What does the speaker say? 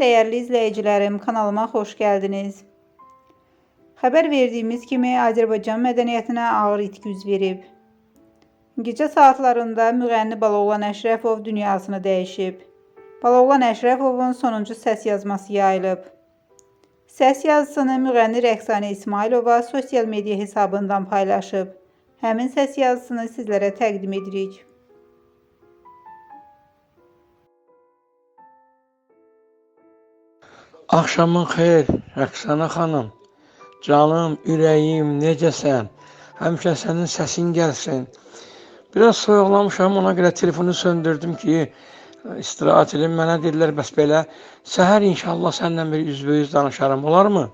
değerli izleyicilerim, kanalıma hoş geldiniz. Haber verdiğimiz kimi Azərbaycan mədəniyyətinə ağır itki üz verib. Gecə saatlarında müğənni Baloğlan Əşrəfov dünyasını dəyişib. Baloğlan Əşrəfovun sonuncu səs yazması yayılıb. Səs yazısını müğənni Rəqsanə İsmailova sosial media hesabından paylaşıb. Həmin səs yazısını sizlərə təqdim edirik. Axşamın xeyir, Rəqsanə xanım. Canım, ürəyim, necəsən? Həmişə sənin səsin gəlsin. Biraz soyuqlamışam, ona görə telefonu söndürdüm ki, istirahət edim. Mənə dedilər, bəs belə səhər inşallah səndən bir üzbəüz danışarım, olarmı?